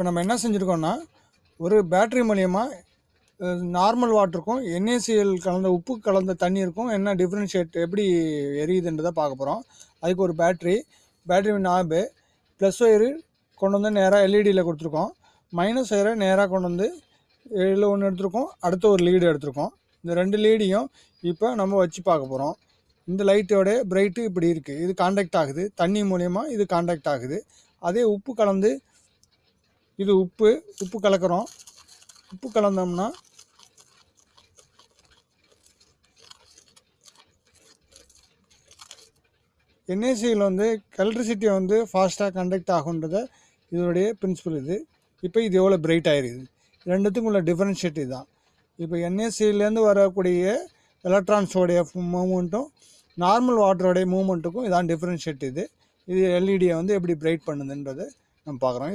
இப்போ நம்ம என்ன செஞ்சுருக்கோம்னா ஒரு பேட்ரி மூலயமா நார்மல் வாட்டருக்கும் என்ஏசிஎல் கலந்த உப்பு கலந்த தண்ணீருக்கும் என்ன டிஃப்ரென்ஷியேட் எப்படி எரியுதுன்றதை பார்க்க போகிறோம் அதுக்கு ஒரு பேட்ரி பேட்ரி நாபு ப்ளஸ் ஒயரு கொண்டு வந்து நேராக எல்இடியில் கொடுத்துருக்கோம். மைனஸ் ஒயரை நேராக கொண்டு வந்து இதில் ஒன்று எடுத்திருக்கோம். அடுத்த ஒரு லீடு எடுத்திருக்கோம். இந்த ரெண்டு லீடையும் இப்போ நம்ம வச்சு பார்க்க போகிறோம் இந்த லைட்டோட பிரைட்டு இப்படி இருக்குது இது காண்டாக்ட் ஆகுது. தண்ணி மூலயமா இது காண்டாக்ட் ஆகுது. அதே உப்பு கலந்து இது உப்பு உப்பு கலக்கிறோம். உப்பு கலந்தோம்னா என்ஏசியில் வந்து எலக்ட்ரிசிட்டியை வந்து ஃபாஸ்ட்டாக கண்டக்ட் ஆகுன்றத இதனுடைய பிரின்சிபல் இது. இப்போ இது எவ்வளோ பிரைட் ஆகிருது ரெண்டுத்துக்கும் உள்ள டிஃப்ரென்ஷியேட் இதுதான். இப்போ என்ஏசியிலேருந்து வரக்கூடிய எலக்ட்ரான்ஸோடைய மூமெண்ட்டும் நார்மல் வாட்டரோடைய மூமெண்ட்டுக்கும் இதான் டிஃப்ரென்ஷியேட் இது. இது எல்இடியை வந்து எப்படி பிரைட் பண்ணுதுன்றது நம்ம பார்க்குறோம்.